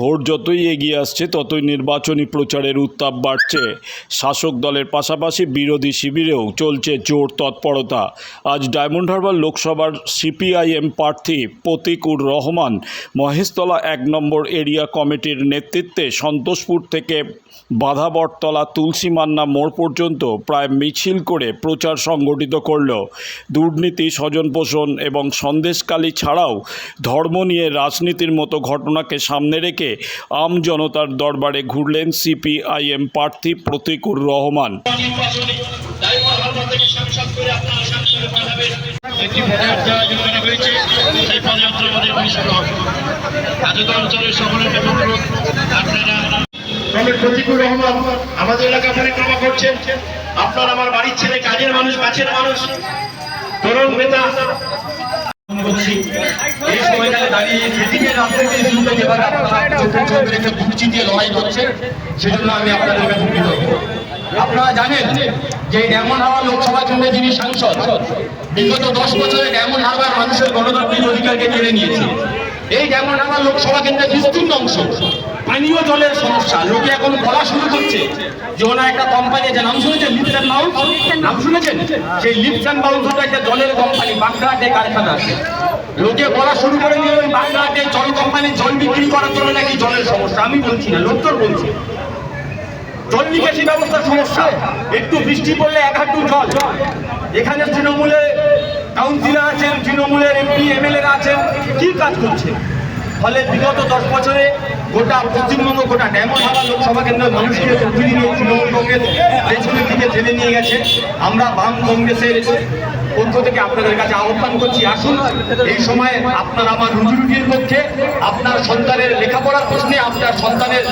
Vote যতই এগিয়ে আসছে, ততই নির্বাচনী প্রচারের উত্তাপ বাড়ছে। শাসক দলের পাশাপাশি বিরোধী শিবিরেও চলছে জোর তৎপরতা। আজ ডায়মন্ড হারবার লোকসভার সিপিআইএম প্রার্থী প্রতীকুর রহমান মহেশতলা এক নম্বর এরিয়া কমিটির নেতৃত্বে সন্তোষপুর থেকে বাধাবটতলা তুলসী মান্না মোড় পর্যন্ত প্রায় মিছিল করে প্রচার সংগঠিত করল। দুর্নীতি স্বজন পোষণ এবং সন্দেশকালী ছাড়াও ধর্ম নিয়ে রাজনীতির মতো ঘটনাকে সামনে রেখে আম জনতার দরবারে ঘুরলেন সিপিআইএম প্রার্থী প্রতীকুর রহমান। রহমান, আমাদের এলাকা পরিক্রমা করছেন। আপনার আমার বাড়ির ছেলে, কাজের মানুষ কাছের মানুষ, তরুণ নেতা করছি। এই দাঁড়িয়ে যেভাবে আপনারা চোখে লড়াই করছেন সেজন্য আমি আপনাদের কাছে কৃতজ্ঞ। আপনারা জানেন যে এমন হাওয়া লোকসভা কেন্দ্রে যিনি সাংসদ, বিগত দশ বছরে এমন হাওয়ার মানুষের গণতান্ত্রিক অধিকারকে কেড়ে নিয়েছে। এই যেমন আমার লোকসভা কেন্দ্রের বিস্তীর্ণ অংশ, পানীয় জলের সমস্যা, লোকে এখন বলা শুরু করছে যে একটা কোম্পানি আছে, নাম শুনেছেন? লিপস অ্যান্ড বাউন্স নাম শুনেছেন? সেই লিপস অ্যান্ড বাউন্স একটা জলের কোম্পানি বাঁকড়াটে কারখানা আছে। লোকে বলা শুরু করে দিয়ে ওই বাঁকড়াটে জল কোম্পানির জল বিক্রি করার জন্য নাকি জলের সমস্যা। আমি বলছি না, লোকজন বলছে। জল নিকাশি ব্যবস্থার সমস্যা। একটু বৃষ্টি পড়লে এক হাঁটু জল। এখানে তৃণমূলে কাউন্সিলর আছেন, তৃণমূলের এমপি এমএলএ আছেন, কি কাজ করছে? ফলে বিগত দশ বছরে গোটা পশ্চিমবঙ্গ, গোটা ডেমন হাওয়া লোকসভা কেন্দ্রের মানুষকে প্রতিদিন তৃণমূল কংগ্রেস পেছনের দিকে ঠেলে নিয়ে গেছে। আমরা বাম কংগ্রেসের পক্ষ থেকে আপনাদের কাছে আহ্বান করছি, আসুন। এই সময় আপনার আমার রুজি রুটির পক্ষে আপনার সন্তানের লেখাপড়ার প্রশ্নে, আপনার সন্তানের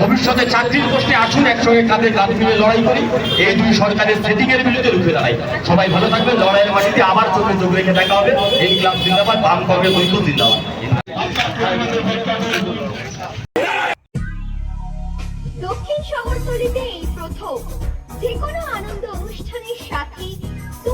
ভবিষ্যতে চাকরির প্রশ্নে আসুন, একসঙ্গে কাঁধে কাঁধ মিলে লড়াই করি। এই দুই সরকারের সেটিং এর বিরুদ্ধে রুখে দাঁড়াই। সবাই ভালো থাকবেন, লড়াইয়ের মাটিতে আবার চোখে চোখ রেখে দেখা হবে। এই ক্লাব জিন্দাবাদ বাম কংগ্রেস ঐক্য জিন্দাবাদ। দক্ষিণ শহরতলিতে এই প্রথম যে কোনো আনন্দ